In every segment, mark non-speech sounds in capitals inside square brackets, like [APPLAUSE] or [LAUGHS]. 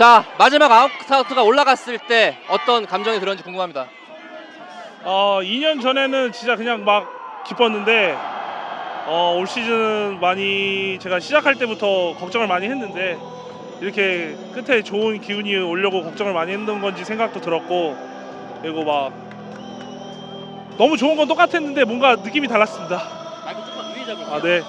자 마지막 아웃카운트가 올라갔을 때 어떤 감정이 들었는지 궁금합니다. 어, 2년 전에는 진짜 그냥 막 기뻤는데 어, 올 시즌 많이 제가 시작할 때부터 걱정을 많이 했는데 이렇게 끝에 좋은 기운이 오려고 걱정을 많이 했던 건지 생각도 들었고 그리고 막 너무 좋은 건 똑같았는데 뭔가 느낌이 달랐습니다. 마이크 조금 위에 잡을게요. 아, 네.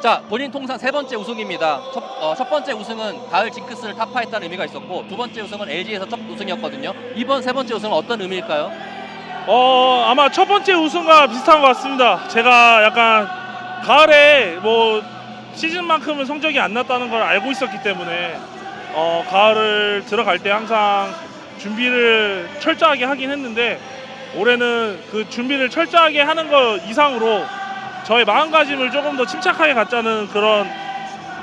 자 본인 통산 세 번째 우승입니다. 첫, 어, 첫 번째 우승은 가을 징크스를 타파했다는 의미가 있었고 두 번째 우승은 LG에서 첫 우승이었거든요. 이번 세 번째 우승은 어떤 의미일까요? 어 아마 첫 번째 우승과 비슷한 것 같습니다. 제가 약간 가을에 뭐 시즌만큼은 성적이 안 났다는 걸 알고 있었기 때문에 어 가을을 들어갈 때 항상 준비를 철저하게 하긴 했는데 올해는 그 준비를 철저하게 하는 것 이상으로 저의 마음가짐을 조금 더 침착하게 갖자는 그런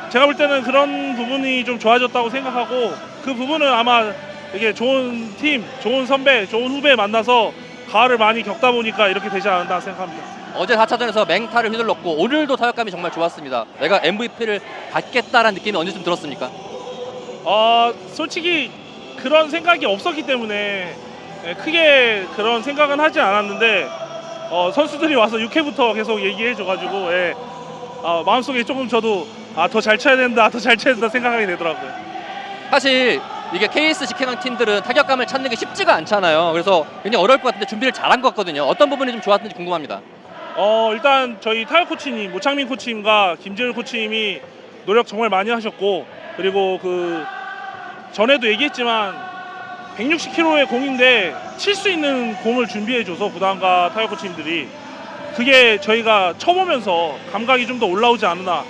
제가 볼 때는 그런 부분이 좀 좋아졌다고 생각하고 그 부분은 아마 이게 좋은 팀, 좋은 선배, 좋은 후배 만나서 가을을 많이 겪다 보니까 이렇게 되지 않았나 생각합니다. 어제 4차전에서 맹타를 휘둘렀고 오늘도 타격감이 정말 좋았습니다. 내가 MVP를 받겠다라는 느낌이 언제쯤 들었습니까? 어, 솔직히 그런 생각이 없었기 때문에 예, 크게 그런 생각은 하지 않았는데 어, 선수들이 와서 6회부터 계속 얘기해줘가지고 예, 어, 마음속에 조금 저도 아, 더 잘 쳐야 된다, 더 잘 쳐야 된다 생각하게 되더라고요. 사실 이게 KS 직행한 팀들은 타격감을 찾는 게 쉽지가 않잖아요. 그래서 굉장히 어려울 것 같은데 준비를 잘한 것 같거든요. 어떤 부분이 좀 좋았는지 궁금합니다. 어 일단 저희 타격 코치님 모창민 코치님과 김재율 코치님이 노력 정말 많이 하셨고 그리고 그 전에도 얘기했지만 160kg의 공인데 칠 수 있는 공을 준비해줘서 부담가 타격 코치님들이 그게 저희가 쳐보면서 감각이 좀 더 올라오지 않나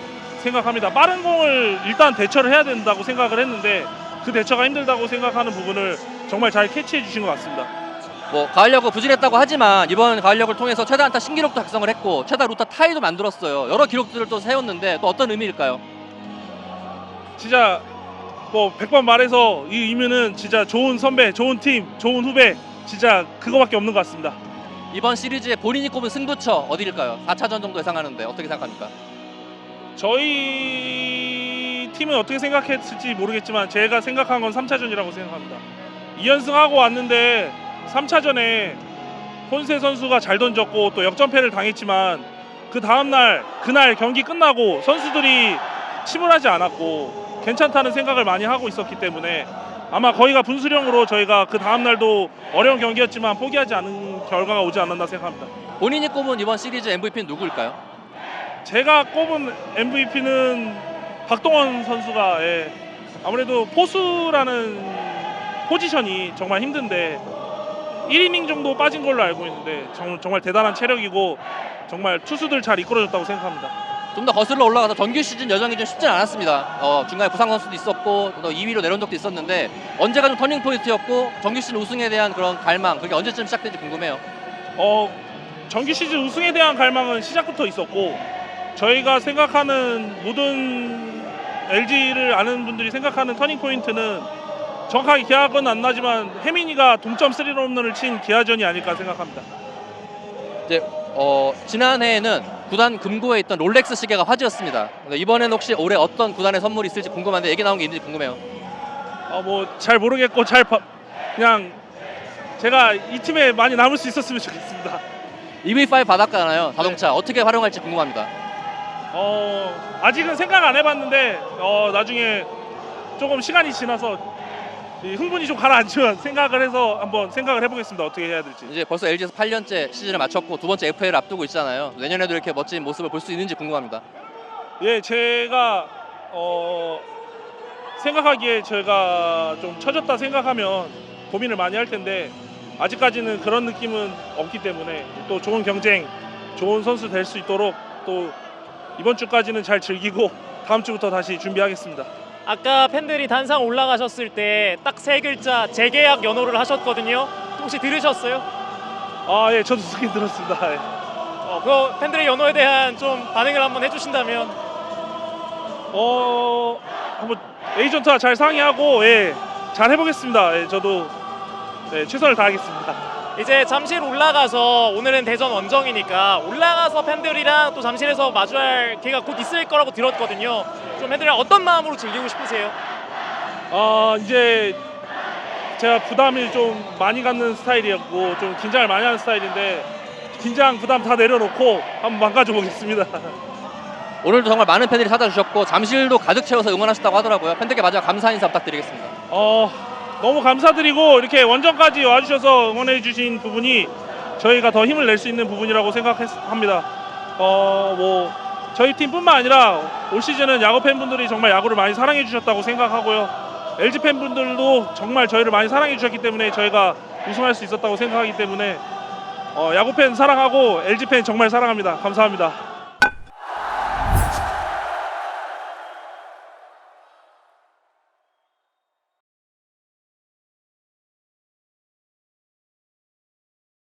생각합니다. 빠른 공을 일단 대처를 해야 된다고 생각을 했는데 그 대처가 힘들다고 생각하는 부분을 정말 잘 캐치해 주신 것 같습니다. 뭐 가을야구 부진했다고 하지만 이번 가을야구를 통해서 최다 안타 신기록도 작성을 했고 최다 루타 타이도 만들었어요. 여러 기록들을 또 세웠는데 또 어떤 의미일까요? 진짜 뭐 100번 말해서 이 의미는 진짜 좋은 선배, 좋은 팀, 좋은 후배 진짜 그거밖에 없는 것 같습니다. 이번 시리즈에 본인이 꼽은 승부처 어디일까요? 4차전 정도 예상하는데 어떻게 생각합니까? 저희 팀은 어떻게 생각했을지 모르겠지만 제가 생각한 건 3차전이라고 생각합니다. 2연승하고 왔는데 3차전에 폰세 선수가 잘 던졌고 또 역전패를 당했지만 그 다음날 그날 경기 끝나고 선수들이 침울하지 않았고 괜찮다는 생각을 많이 하고 있었기 때문에 아마 거의가 분수령으로 저희가 그 다음 날도 어려운 경기였지만 포기하지 않은 결과가 오지 않았나 생각합니다. 본인이 꼽은 이번 시리즈 MVP는 누구일까요? 제가 꼽은 MVP는 박동원 선수가 예, 아무래도 포수라는 포지션이 정말 힘든데 1이닝 정도 빠진 걸로 알고 있는데 정, 정말 대단한 체력이고 정말 투수들 잘 이끌어줬다고 생각합니다. 좀 더 거슬러 올라가서 정규 시즌 여정이 좀 쉽지 않았습니다. 어, 중간에 부상 선수도 있었고 또 2위로 내려온 적도 있었는데 언제가 좀 터닝 포인트였고 정규 시즌 우승에 대한 그런 갈망 그게 언제쯤 시작된지 궁금해요. 어, 정규 시즌 우승에 대한 갈망은 시작부터 있었고 저희가 생각하는 모든 LG를 아는 분들이 생각하는 터닝 포인트는 정확하게 기억은 안 나지만 혜민이가 동점 스리런 홈런을 친 기아전이 아닐까 생각합니다. 이제 어, 지난해에는 구단 금고에 있던 롤렉스 시계가 화제였습니다. 이번에는 혹시 올해 어떤 구단의 선물이 있을지 궁금한데 얘기 나온 게 있는지 궁금해요. 아 뭐 잘 모르겠고 잘 봐- 그냥 제가 이 팀에 많이 남을 수 있었으면 좋겠습니다. EV5 받았잖아요. 자동차 어떻게 활용할지 궁금합니다. 어 아직은 생각 안 해봤는데 어 나중에 조금 시간이 지나서 이 흥분이 좀 가라앉으면 생각을 해서 한번 생각을 해보겠습니다. 어떻게 해야 될지. 이제 벌써 LG에서 8년째 시즌을 마쳤고 두 번째 FA를 앞두고 있잖아요. 내년에도 이렇게 멋진 모습을 볼 수 있는지 궁금합니다. 예, 제가 어 생각하기에 제가 좀 처졌다 생각하면 고민을 많이 할 텐데 아직까지는 그런 느낌은 없기 때문에 또 좋은 경쟁, 좋은 선수 될 수 있도록 또 이번 주까지는 잘 즐기고 다음 주부터 다시 준비하겠습니다. 아까 팬들이 단상 올라가셨을 때 딱 세 글자 재계약 연호를 하셨거든요. 혹시 들으셨어요? 아, 예, 저도 듣긴 들었습니다. 예. 어, 그 팬들의 연호에 대한 좀 반응을 한번 해주신다면 어, 한번 에이전트와 잘 상의하고 예, 잘 해보겠습니다. 예, 저도 네, 최선을 다하겠습니다. 이제 잠실 올라가서 오늘은 대전 원정이니까 올라가서 팬들이랑 또 잠실에서 마주할 기회가 곧 있을 거라고 들었거든요. 좀 팬들이랑 어떤 마음으로 즐기고 싶으세요? 어 이제 제가 부담이 좀 많이 갖는 스타일이었고 좀 긴장을 많이 하는 스타일인데 긴장 부담 다 내려놓고 한번 망가져 보겠습니다. [LAUGHS] 오늘도 정말 많은 팬들이 찾아주셨고 잠실도 가득 채워서 응원하셨다고 하더라고요. 팬들께 마지막 감사 인사 부탁드리겠습니다. 어 너무 감사드리고 이렇게 원정까지 와주셔서 응원해주신 부분이 저희가 더 힘을 낼 수 있는 부분이라고 생각합니다. 어 뭐 저희 팀뿐만 아니라 올 시즌은 야구 팬분들이 정말 야구를 많이 사랑해 주셨다고 생각하고요. LG 팬분들도 정말 저희를 많이 사랑해 주셨기 때문에 저희가 우승할 수 있었다고 생각하기 때문에 어, 야구 팬 사랑하고 LG 팬 정말 사랑합니다. 감사합니다.